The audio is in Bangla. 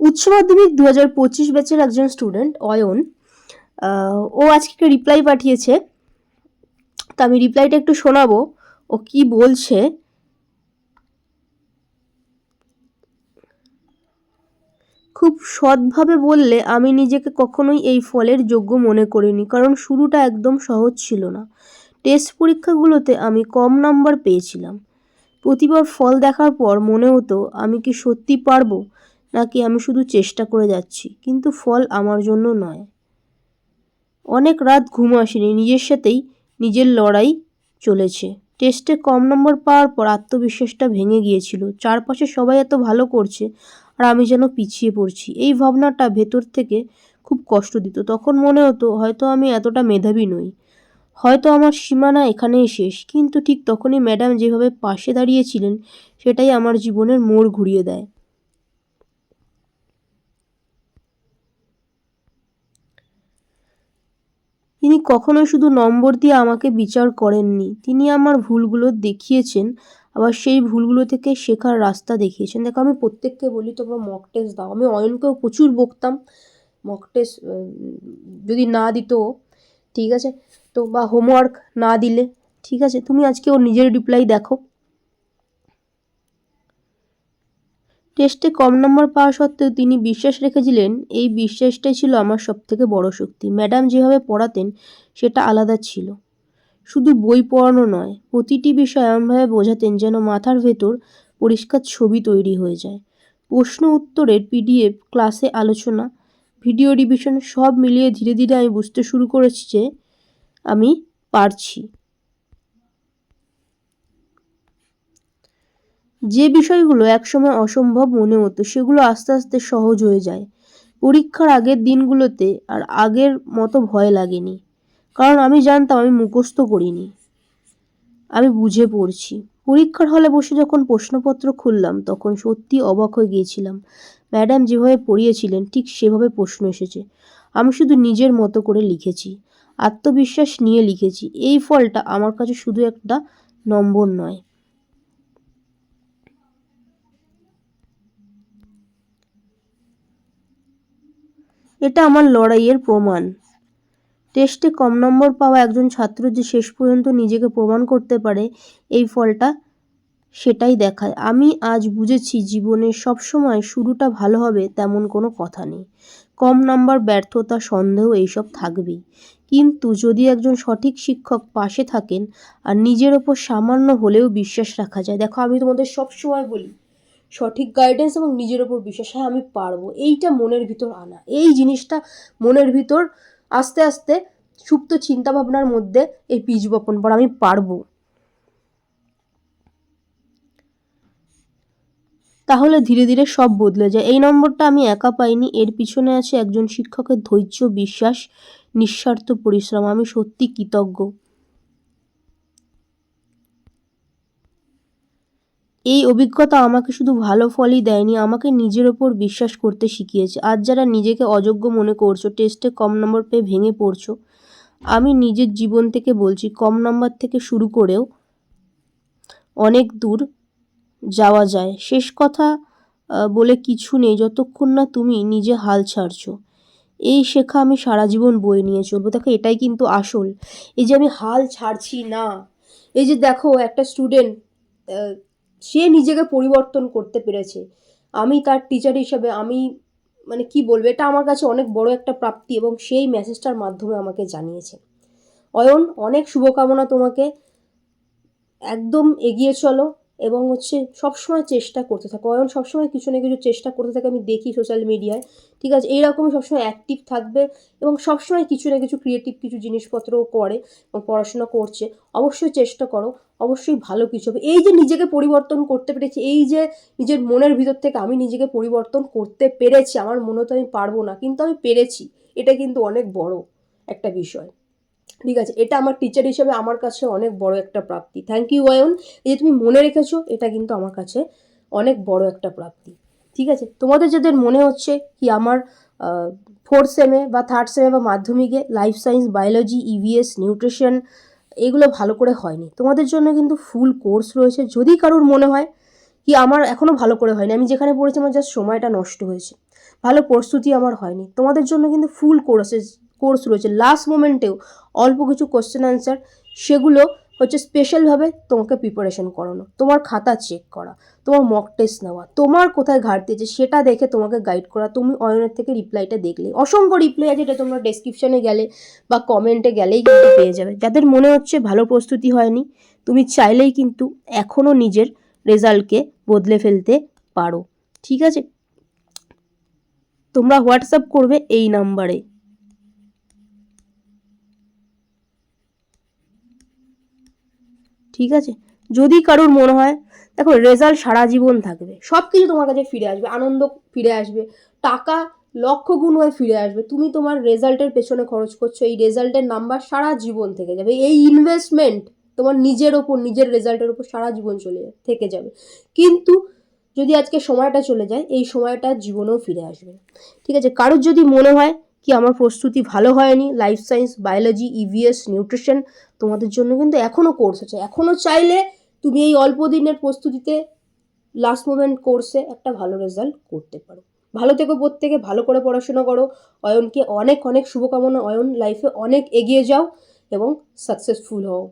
উচ্চ মাধ্যমিক দু হাজার পঁচিশ ব্যাচের একজন স্টুডেন্ট অয়ন। ও আজকে একটা রিপ্লাই পাঠিয়েছে। তো আমি রিপ্লাইটা একটু শোনাবো। ও কি বলছে? খুব সৎভাবে বললে আমি নিজেকে কখনোই এই ফলের যোগ্য মনে করিনি, কারণ শুরুটা একদম সহজ ছিল না। টেস্ট পরীক্ষাগুলোতে আমি কম নাম্বার পেয়েছিলাম। প্রতিবার ফল দেখার পর মনে হতো, আমি কি সত্যি পারব? নাকি আমি শুধু চেষ্টা করে যাচ্ছি, কিন্তু ফল আমার জন্য নয়। অনেক রাত ঘুম আসেনি, নিজের সাথেই নিজের লড়াই চলেছে। টেস্টে কম নম্বর পাওয়ার পর আত্মবিশ্বাসটা ভেঙে গিয়েছিল। চারপাশে সবাই এত ভালো করছে, আর আমি যেন পিছিয়ে পড়ছি। এই ভাবনাটা ভেতর থেকে খুব কষ্ট দিত। তখন মনে হতো, হয়তো আমি এতটা মেধাবী নই। হয়তো আমার সীমানা এখানেই শেষ, কিন্তু ঠিক তখনই ম্যাডাম যেভাবে পাশে দাঁড়িয়েছিলেন, সেটাই আমার জীবনের মোড় ঘুরিয়ে দেয়। তিনি কখনোই শুধু নম্বর দিয়ে আমাকে বিচার করেননি। তিনি আমার ভুলগুলো দেখিয়েছেন, আবার সেই ভুলগুলো থেকে শেখার রাস্তা দেখিয়েছেন। দেখো, আমি প্রত্যেককে বলি, তোমরা মক টেস্ট দাও। আমি অয়নকেও প্রচুর বকতাম। মক টেস্ট যদি না দিত, ঠিক আছে? তো বা হোমওয়ার্ক না দিলে, ঠিক আছে? তুমি আজকে ওর নিজের রিপ্লাই দেখো। টেস্টে কম নম্বর পাওয়া সত্ত্বেও তিনি বিশ্বাস রেখেছিলেন, এই বিশ্বাসটাই ছিল আমার সবথেকে বড় শক্তি। ম্যাডাম যেভাবে পড়াতেন, সেটা আলাদা ছিল। শুধু বই পড়ানো নয়, প্রতিটি বিষয় এমনভাবে বোঝাতেন যেন মাথার ভেতর পরিষ্কার ছবি তৈরি হয়ে যায়। প্রশ্ন উত্তরের পিডিএফ, ক্লাসে আলোচনা, ভিডিও রিভিশন সব মিলিয়ে ধীরে ধীরে আমি বুঝতে শুরু করেছি যে আমি পারছি। যে বিষয়গুলো একসময় অসম্ভব মনে হতো, সেগুলো আস্তে আস্তে সহজ হয়ে যায়। পরীক্ষার আগের দিনগুলোতে আর আগের মতো ভয় লাগেনি। কারণ আমি জানতাম আমি মুখস্থ করিনি। আমি বুঝে পড়ছি। পরীক্ষার হলে বসে যখন প্রশ্নপত্র খুললাম, তখন সত্যি অবাক হয়ে গিয়েছিলাম। ম্যাডাম যেভাবে পড়িয়েছিলেন, ঠিক সেভাবে প্রশ্ন এসেছে। আমি শুধু নিজের মতো করে লিখেছি। আত্মবিশ্বাস নিয়ে লিখেছি। এই ফলটা আমার কাছে শুধু একটা নম্বর নয়। এটা আমার লড়াইয়ের প্রমাণ। টেস্টে কম নম্বর পাওয়া একজন ছাত্র যে শেষ পর্যন্ত নিজেকে প্রমাণ করতে পারে, এই ফলটা সেটাই দেখায়। আমি আজ বুঝেছি জীবনে সবসময় শুরুটা ভালো হবে তেমন কোনো কথা নেই। কম নাম্বার ব্যর্থতা সন্দেহ এইসব থাকবেই। কিন্তু যদি একজন সঠিক শিক্ষক পাশে থাকেন আর নিজের ওপর সামান্য হলেও বিশ্বাস রাখা যায়, দেখো আমি তোমাদের সব সময় বলি সঠিক গাইডেন্স এবং নিজের ওপর বিশ্বাস হ্যাঁ আমি পারব। এইটা মনের ভিতর আনা। এই জিনিসটা মনের ভিতর আস্তে আস্তে সুপ্ত চিন্তাভাবনার মধ্যে এই বীজ বপন করা, আমি পারব। তাহলে ধীরে ধীরে সব বদলে যায়। এই নম্বরটা আমি একা পাইনি। এর পিছনে আছে একজন শিক্ষকের ধৈর্য, বিশ্বাস, নিঃস্বার্থ পরিশ্রম। আমি সত্যি কৃতজ্ঞ। এই অভিজ্ঞতা আমাকে শুধু ভালো ফলই দেয়নি, আমাকে নিজের ওপর বিশ্বাস করতে শিখিয়েছে। আজ যারা নিজেকে অযোগ্য মনে করছ, টেস্টে কম নম্বর পেয়ে ভেঙে পড়ছো, আমি নিজের জীবন থেকে বলছি, কম নম্বর থেকে শুরু করেও অনেক দূর যাওয়া যায়। শেষ কথা বলে কিছু নেই, যতক্ষণ না তুমি নিজে হাল ছাড়ছো। এই শেখা আমি সারা জীবন বয়ে নিয়ে চলবো। দেখো, এটাই কিন্তু আসল। এই যে আমি হাল ছাড়ছি না। এই যে দেখো, একটা স্টুডেন্ট সে নিজেকে পরিবর্তন করতে পেরেছে। আমি তার টিচার হিসেবে আমি মানে কি বলব, এটা আমার কাছে অনেক বড় একটা প্রাপ্তি এবং সেই মেসেজটার মাধ্যমে আমাকে জানিয়েছে। অয়ন, অনেক শুভকামনা তোমাকে। একদম এগিয়ে চলো। এবং হচ্ছে সবসময় চেষ্টা করতে থাকো। অয়ন সবসময় কিছু না কিছু চেষ্টা করতে থাকে, আমি দেখি সোশ্যাল মিডিয়ায় ঠিক আছে? এইরকমই সবসময় অ্যাক্টিভ থাকবে এবং সবসময় কিছু না কিছু ক্রিয়েটিভ কিছু জিনিসপত্রও করে এবং পড়াশোনা করছে। অবশ্যই চেষ্টা করো, অবশ্যই ভালো কিছু হবে। এই যে নিজেকে পরিবর্তন করতে পেরেছি, এই যে নিজের মনের ভিতর থেকে আমি নিজেকে পরিবর্তন করতে পেরেছি, আমার মনে তো আমি পারব না, কিন্তু আমি পেরেছি। এটা কিন্তু অনেক বড় একটা বিষয়। ঠিক আছে, এটা আমার টিচার হিসেবে আমার কাছে অনেক বড় একটা প্রাপ্তি। থ্যাংক ইউ অয়ন এই যে তুমি মনে রেখেছো, এটা কিন্তু আমার কাছে অনেক বড় একটা প্রাপ্তি। ঠিক আছে, তোমাদের যাদের মনে হচ্ছে কি আমার ফোর্থ সেমে বা থার্ড সেমে বা মাধ্যমিকে life science biology EVS nutrition এগুলো ভালো করে হয়নি, তোমাদের জন্য কিন্তু ফুল কোর্স রয়েছে। যদি কারোর মনে হয় কি আমার এখনও ভালো করে হয়নি, আমি যেখানে পড়েছি আমার জাস্ট সময়টা নষ্ট হয়েছে, ভালো প্রস্তুতি আমার হয়নি, তোমাদের জন্য কিন্তু ফুল কোর্সেস কোর্স রয়েছে। লাস্ট মোমেন্টেও অল্প কিছু কোশ্চেন অ্যান্সার সেগুলো হচ্ছে স্পেশালভাবে তোমাকে প্রিপারেশন করানো। তোমার খাতা চেক করা, তোমার মক টেস্ট নেওয়া, তোমার কোথায় ঘাটতি আছে সেটা দেখে তোমাকে গাইড করা। তুমি অয়নের থেকে রিপ্লাইটা দেখলে। অসংখ্য রিপ্লাই আছে যেটা তোমরা ডেসক্রিপশনে গেলে বা কমেন্টে গেলেই কিন্তু পেয়ে যাবে। যাদের মনে হচ্ছে ভালো প্রস্তুতি হয়নি, তুমি চাইলেই কিন্তু এখনও নিজের রেজাল্টকে বদলে ফেলতে পারো। ঠিক আছে? তোমরা হোয়াটসঅ্যাপ করবে এই নাম্বারে ঠিক আছে? যদি কারোর মনে হয়, দেখো রেজাল্ট সারা জীবন থাকবে। সব কিছু তোমার কাছে ফিরে আসবে, আনন্দ ফিরে আসবে, টাকা লক্ষ গুণ হয়ে ফিরে আসবে। তুমি তোমার রেজাল্টের পেছনে খরচ করছ, এই রেজাল্টের নাম্বার সারা জীবন থেকে যাবে। এই ইনভেস্টমেন্ট তোমার নিজের ওপর, নিজের রেজাল্টের ওপর সারা জীবন চলে যাবে, থেকে যাবে। কিন্তু যদি আজকে সময়টা চলে যায়, এই সময়টা জীবনেও ফিরে আসবে ঠিক আছে? কারোর যদি মনে হয় কি আমার প্রস্তুতি ভালো হয়নি? Life science biology EVS nutrition তোমাদের জন্য কিন্তু এখনও কোর্স আছে। এখনও চাইলে তুমি এই অল্প দিনের প্রস্তুতিতে লাস্ট মোমেন্ট কোর্সে একটা ভালো রেজাল্ট করতে পারো। ভালো থেকো প্রত্যেকে, ভালো করে পড়াশোনা করো। অয়নকে অনেক অনেক শুভকামনা। অয়ন লাইফে অনেক এগিয়ে যাও এবং সাকসেসফুল হও।